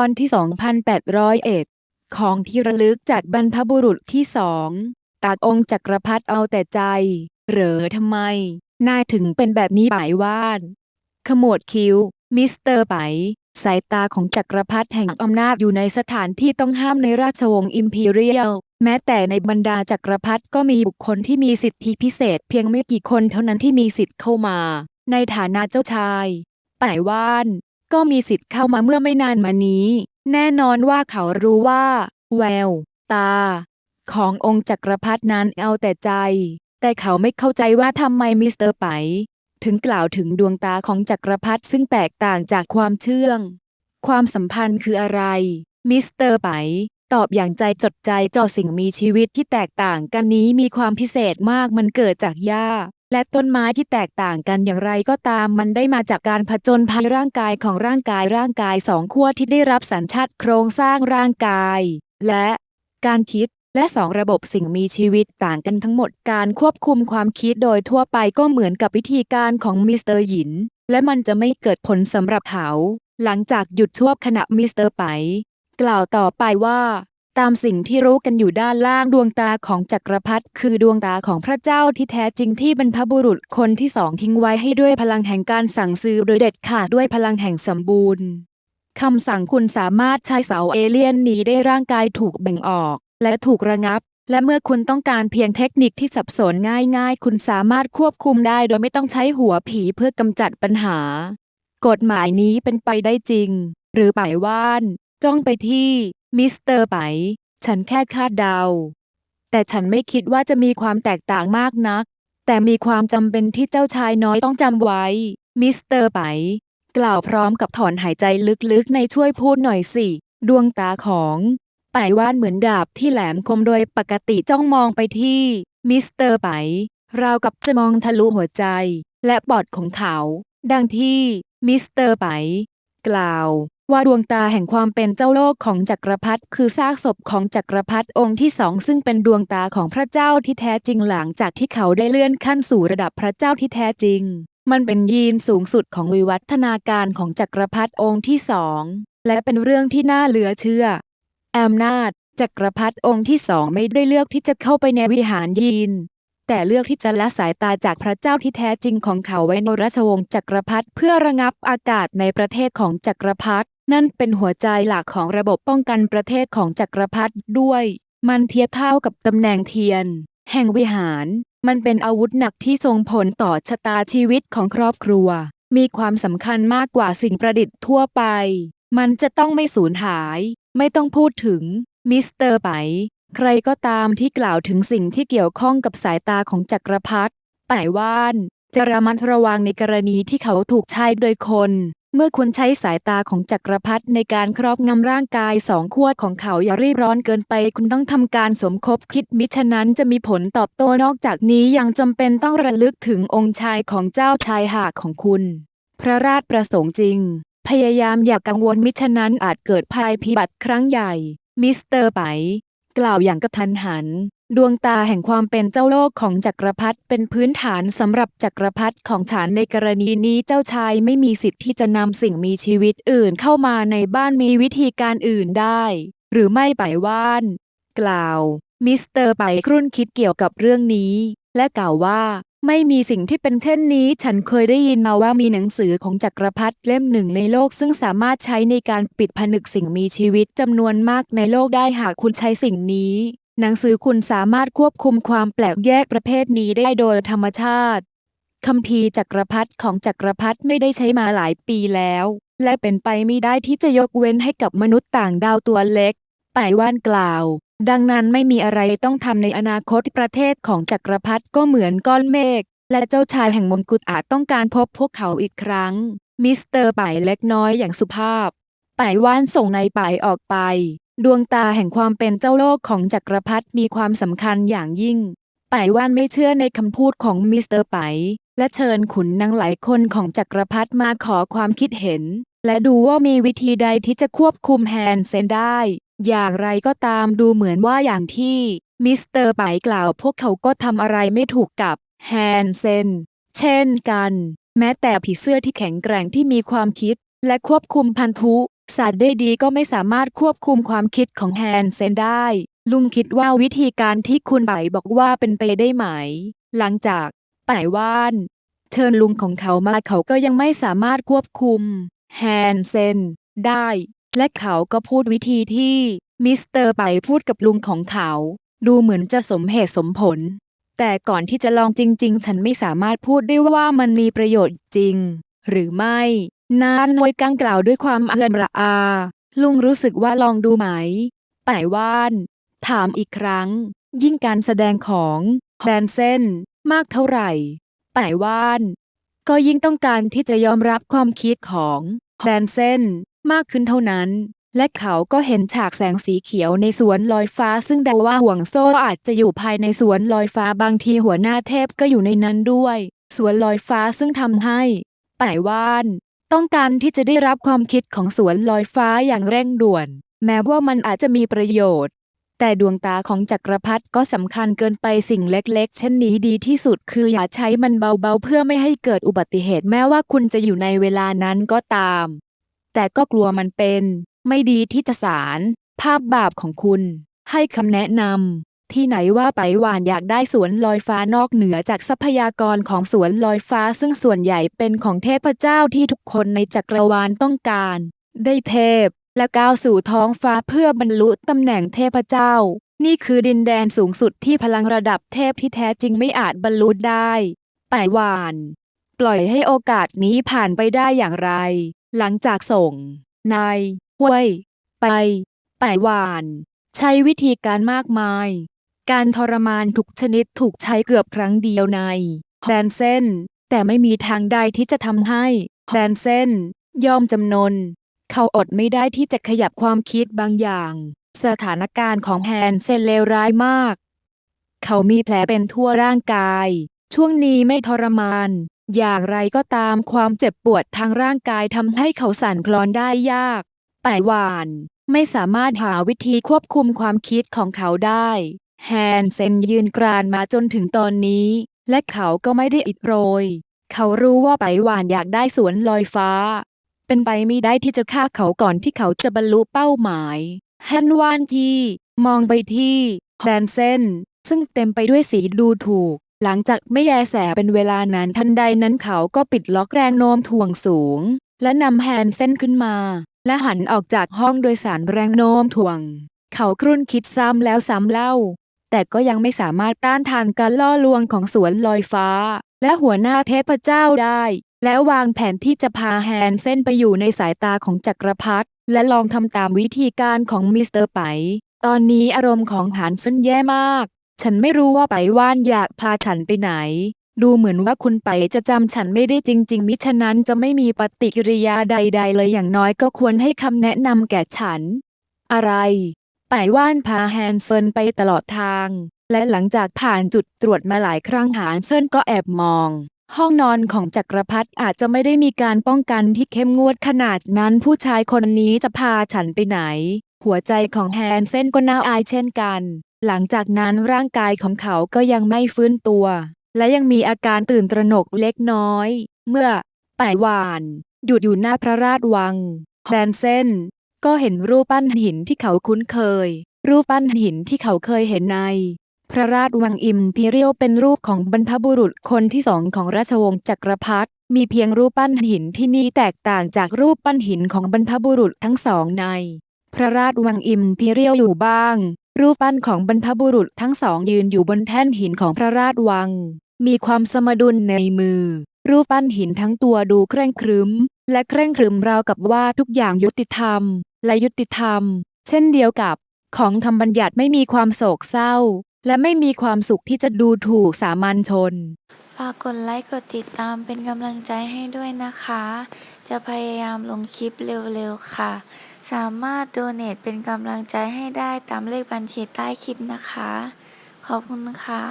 อนที่ 2,801 ของที่ระลึกจากบรรพบุรุษที่สองตากองจักรพรรดิเอาแต่ใจ เหรอทำไม นายถึงเป็นแบบนี้ป่ายว่านขมวดคิ้ว มิสเตอร์ไปสายตาของจักรพรรดิแห่งอำนาจอยู่ในสถานที่ต้องห้ามในราชวงศ์อิมพีเรียล แม้แต่ในบรรดาจักรพรรดิก็มีบุคคลที่มีสิทธิพิเศษ เพียงไม่กี่คนเท่านั้นที่มีสิทธิ์เข้ามา ในฐานะเจ้าชายป่ายว่าน ก็มีสิทธิ์เข้ามาเมื่อไม่นานมานี้ แน่นอนว่าเขารู้ว่า แวว ตา ขององค์จักรพรรดินั้นเอาแต่ใจ แต่เขาไม่เข้าใจว่าทำไมมิสเตอร์ไป ถึงกล่าวถึงดวงตาของจักรพรรดิซึ่งแตกต่างจากความเชื่อง ความสัมพันธ์คืออะไร มิสเตอร์ไปตอบอย่างใจจดใจจ่อสิ่งมีชีวิตที่แตกต่างกันนี้มีความพิเศษมากมันเกิดจากหญ้า และต้นไม้ที่แตกต่างกันอย่างไรก็ตามมันได้มาจากการผจญภัยร่างกายของร่างกายร่างกายสองขั้วที่ได้รับสัญชาติโครงสร้างร่างกาย และการคิดและสองระบบสิ่งมีชีวิตต่างกันทั้งหมดการควบคุมความคิดโดยทั่วไปก็เหมือนกับวิธีการของมิสเตอร์หยิน และมันจะไม่เกิดผลสำหรับเขา หลังจากหยุดชั่วขณะมิสเตอร์ไป กล่าวต่อไปว่า ตามสิ่งที่รู้กันอยู่ด้านล่างดวงตาของจักรพรรดิคือดวงตาของพระเจ้าที่แท้จริงที่บรรพบุรุษคนที่สองทิ้งไว้ให้ด้วยพลังแห่งการสั่งซื้อโดยเด็ดขาดด้วยพลังแห่งสมบูรณ์คำสั่งคุณสามารถใช้เสาเอเลี่ยนนี้ได้ร่างกายถูกแบ่งออก และถูกระงับ และเมื่อคุณต้องการเพียงเทคนิคที่สับสนง่ายๆ คุณสามารถควบคุมได้โดยไม่ต้องใช้หัวผีเพื่อกำจัดปัญหา กฎหมายนี้เป็นไปได้จริง หรือป่ายว่าน จ้องไปที่ มิสเตอร์ไป ฉันแค่คาดเดา แต่ฉันไม่คิดว่าจะมีความแตกต่างมากนัก แต่มีความจำเป็นที่เจ้าชายน้อยต้องจำไว้ มิสเตอร์ไป กล่าวพร้อมกับถอนหายใจลึกๆในช่วยพูดหน่อยสิ ดวงตาของไป่ว่านเหมือนดาบที่แหลมคมโดยปกติจ้องมองไปที่มิสเตอร์ไป ราวกับจะมองทะลุหัวใจ และปอดของเขา ดังที่มิสเตอร์ไป กล่าว ว่าดวงตาแห่งความเป็นเจ้าโลกของจักรพรรดิคือซากศพของจักรพรรดิองค์ที่สองซึ่งเป็นดวงตาของพระเจ้าที่แท้จริงหลังจากที่เขาได้เลื่อนขั้นสู่ระดับพระเจ้าที่แท้จริง มันเป็นยีนสูงสุดของวิวัฒนาการของจักรพรรดิองค์ที่สองและเป็นเรื่องที่น่าเหลือเชื่อแอำนาจจักรพรรดิองค์ที่สองไม่ได้เลือกที่จะเข้าไปในวิหารยีน แต่เลือกที่จะละสายตาจากพระเจ้าที่แท้จริงของเขาไว้ในราชวงศ์จักรพรรดิเพื่อระงับอากาศในประเทศของจักรพรรดิ นั่นเป็นหัวใจหลักของระบบป้องกันประเทศของจักรพรรดิด้วย มันเทียบเท่ากับตำแหน่งเทียน แห่งวิหาร มันเป็นอาวุธหนักที่ส่งผลต่อชะตาชีวิตของครอบครัว มีความสำคัญมากกว่าสิ่งประดิษฐ์ทั่วไป มันจะต้องไม่สูญหาย ไม่ต้องพูดถึง มิสเตอร์ไป ใครก็ตามที่กล่าวถึงสิ่งที่เกี่ยวข้องกับสายตาของจักรพรรดิป่ายว่านจะระมัดระวังในกรณีที่เขาถูกใช้โดยคน เมื่อคุณใช้สายตาของจักรพรรดิในการครอบงำร่างกายสองขั้วของเขาอย่ารีบร้อนเกินไป คุณต้องทำการสมคบคิดมิฉะนั้นจะมีผลตอบโต้นอกจากนี้ยังจำเป็นต้องระลึกถึงองค์ชายของเจ้าชายหากของคุณ พระราชประสงค์จริง พยายามอย่ากกังวลมิฉะนั้นอาจเกิดภัยพิบัติครั้งใหญ่ มิสเตอร์ไป กล่าวอย่างกระทันหัน ดวงตาแห่งความเป็นเจ้าโลกของจักรพรรดิเป็นพื้นฐานสำหรับจักรพรรดิของฉันในกรณีนี้เจ้าชายไม่มีสิทธิ์ที่จะนำสิ่งมีชีวิตอื่นเข้ามาในบ้านมีวิธีการอื่นได้ หรือไม่ไปว่าน กล่าว มิสเตอร์ไปครุ่นคิดเกี่ยวกับเรื่องนี้ และกล่าวว่า ไม่มีสิ่งที่เป็นเช่นนี้ ฉันเคยได้ยินมาว่ามีหนังสือของจักรพรรดิเล่มหนึ่งในโลกซึ่งสามารถใช้ในการปิดผนึกสิ่งมีชีวิตจำนวนมากในโลกได้หากคุณใช้สิ่งนี้ หนังสือคุณสามารถควบคุมความแปลกแยกประเภทนี้ได้โดยธรรมชาติคัมภีร์จักรพรรดิของจักรพรรดิไม่ได้ใช้มาหลายปีแล้ว และเป็นไปไม่ได้ที่จะยกเว้นให้กับมนุษย์ต่างดาวตัวเล็กป่ายว่านกล่าว ดังนั้นไม่มีอะไรต้องทำในอนาคตประเทศของจักรพรรดิก็เหมือนก้อนเมฆและเจ้าชายแห่งมนกุฎอาจต้องการพบพวกเขาอีกครั้ง มิสเตอร์ป่ายเล็กน้อยอย่างสุภาพ ป่ายว่านส่งในป่ายออกไป ดวงตาแห่งความเป็นเจ้าโลกของจักรพรรดิมีความสำคัญอย่างยิ่ง ไป่ว่านไม่เชื่อในคำพูดของมิสเตอร์ไป และเชิญขุนนางหลายคนของจักรพรรดิมาขอความคิดเห็น และดูว่ามีวิธีใดที่จะควบคุมแฮนเซนได้ อย่างไรก็ตามดูเหมือนว่าอย่างที่มิสเตอร์ไปกล่าวพวกเขาก็ทำอะไรไม่ถูกกับแฮนเซน เช่นกัน แม้แต่ผีเสื้อที่แข็งแกร่งที่มีความคิดและควบคุมพันธุ ศาสตร์ได้ดีก็ไม่สามารถควบคุมความคิดของแฮนเซนได้ ลุงคิดว่าวิธีการที่คุณไปบอกว่าเป็นไปได้ไหม หลังจากป่ายว่าน เชิญลุงของเขามาเขาก็ยังไม่สามารถควบคุม แฮนเซนได้ และเขาก็พูดวิธีที่มิสเตอร์ไปพูดกับลุงของเขา ดูเหมือนจะสมเหตุสมผล แต่ก่อนที่จะลองจริง ๆ ฉันไม่สามารถพูดได้ว่ามันมีประโยชน์จริง หรือไม่ นานนวยกังกล่าวด้วยความเอือนระอา ลุงรู้สึกว่าลองดูไหมป่ายว่าน ถามอีกครั้ง ยิ่งการแสดงของแดนเซนมากเท่าไหร่ป่ายว่าน ก็ยิ่งต้องการที่จะยอมรับความคิดของแดนเซนมากขึ้นเท่านั้น และเขาก็เห็นฉากแสงสีเขียวในสวนลอยฟ้า ซึ่งเดาว่าห่วงโซ่อาจจะอยู่ภายในสวนลอยฟ้าบางทีหัวหน้าเทพก็อยู่ในนั้นด้วย สวนลอยฟ้าซึ่งทำให้ป่ายว่าน ต้องการที่จะได้รับความคิดของสวนลอยฟ้าอย่างเร่งด่วน แม้ว่ามันอาจจะมีประโยชน์ แต่ดวงตาของจักรพรรดิก็สำคัญเกินไปสิ่งเล็กๆ เช่นนี้ดีที่สุดคืออย่าใช้มันเบาๆ เพื่อไม่ให้เกิดอุบัติเหตุแม้ว่าคุณจะอยู่ในเวลานั้นก็ตาม แต่ก็กลัวมันเป็น ไม่ดีที่จะสาร ภาพบาปของคุณ ให้คำแนะนำ ที่ไหนว่าไปหวานอยากได้สวนลอยฟ้านอกเหนือจากทรัพยากรของสวนลอยฟ้าซึ่งส่วนใหญ่เป็นของเทพเจ้าที่ทุกคนในจักรวาลต้องการ ได้เทพ และก้าวสู่ท้องฟ้าเพื่อบรรลุตำแหน่งเทพเจ้า นี่คือดินแดนสูงสุดที่พลังระดับเทพที่แท้จริงไม่อาจบรรลุได้ป่ายหวาน ปล่อยให้โอกาสนี้ผ่านไปได้อย่างไร หลังจากส่ง นายเว้ยไปป่ายหวาน ใช้วิธีการมากมาย การทรมานทุกชนิดถูกใช้เกือบครั้งเดียวในแดนเซนแต่ไม่มีทางใดที่จะทำให้แดนเซนยอมจำนน เขาอดไม่ได้ที่จะขยับความคิดบางอย่าง สถานการณ์ของแฮนเซนเลวร้ายมาก เขามีแผลเป็นทั่วร่างกาย ช่วงนี้ไม่ทรมาน อย่างไรก็ตามความเจ็บปวดทางร่างกายทำให้เขาสั่นคลอนได้ยากป่หวานไม่สามารถหาวิธีควบคุมความคิดของเขาได้ แฮนเซนยืนกรานมาจนถึงตอนนี้ และเขาก็ไม่ได้อิดโรย เขารู้ว่าไปหวานอยากได้สวนลอยฟ้า เป็นไปไม่ได้ที่จะฆ่าเขาก่อนที่เขาจะบรรลุเป้าหมายแฮนวานทีมองไปที่แดนเซนซึ่งเต็มไปด้วยสีดูถูก หลังจากไม่แยแสเป็นเวลานานทันใดนั้นเขาก็ปิดล็อกแรงโน้มถ่วงสูง และนำแฮนเซนขึ้นมา และหันออกจากห้องโดยสารแรงโน้มถ่วง เขาครุ่นคิดซ้ำแล้วซ้ำเล่า แต่ก็ยังไม่สามารถต้านทานการล่อลวงของสวนลอยฟ้า และหัวหน้าเทพเจ้าได้ และวางแผนที่จะพาแฮนเซนไปอยู่ในสายตาของจักรพรรดิและลองทำตามวิธีการของมิสเตอร์ไป ตอนนี้อารมณ์ของหานเซนแย่มาก ฉันไม่รู้ว่าไปว่านอยากพาฉันไปไหน ดูเหมือนว่าคุณไปจะจำฉันไม่ได้จริง ๆ มิฉะนั้นจะไม่มีปฏิกิริยาใด ๆ เลยอย่างน้อยก็ควรให้คำแนะนำแก่ฉัน อะไร ป่ายว่านพาแฮนเซนไปตลอดทาง และหลังจากผ่านจุดตรวจมาหลายครั้งหานเซนก็แอบมอง ห้องนอนของจักรพรรดิอาจจะไม่ได้มีการป้องกันที่เข้มงวดขนาดนั้นผู้ชายคนนี้จะพาฉันไปไหน หัวใจของแฮนเซนก็น่าอายเช่นกัน หลังจากนั้นร่างกายของเขาก็ยังไม่ฟื้นตัว และยังมีอาการตื่นตระหนกเล็กน้อย เมื่อป่ายวานหยุดอยู่หน้าพระราชวังแดนเซน ก็เห็นรูปปั้นหินที่เขาคุ้นเคย รูปปั้นหินที่เขาเคยเห็นใน พระราชวังอิมพีเรียลเป็นรูปของบรรพบุรุษคนที่สองของราชวงศ์จักรพรรดิมีเพียงรูปปั้นหินที่นี่แตกต่างจากรูปปั้นหินของบรรพบุรุษทั้งสองใน พระราชวังอิมพีเรียลอยู่บ้าง รูปปั้นของบรรพบุรุษทั้งสองยืนอยู่บนแท่นหินของพระราชวัง มีความสมดุลในมือ รูปปั้นหินทั้งตัวดูเคร่งครึม และเคร่งครึมราวกับว่าทุกอย่างยุติธรรม และยุติธรรม เช่นเดียวกับ ของธรรมบัญญัติไม่มีความโศกเศร้า และไม่มีความสุขที่จะดูถูกสามัญชน ฝากกดไลค์กดติดตามเป็นกำลังใจให้ด้วยนะคะ จะพยายามลงคลิปเร็วๆค่ะ สามารถโดเน a เป็นกำลังใจให้ได้ตามเลขบัญชีใต้คลิปนะคะ ขอบคุณค่ะ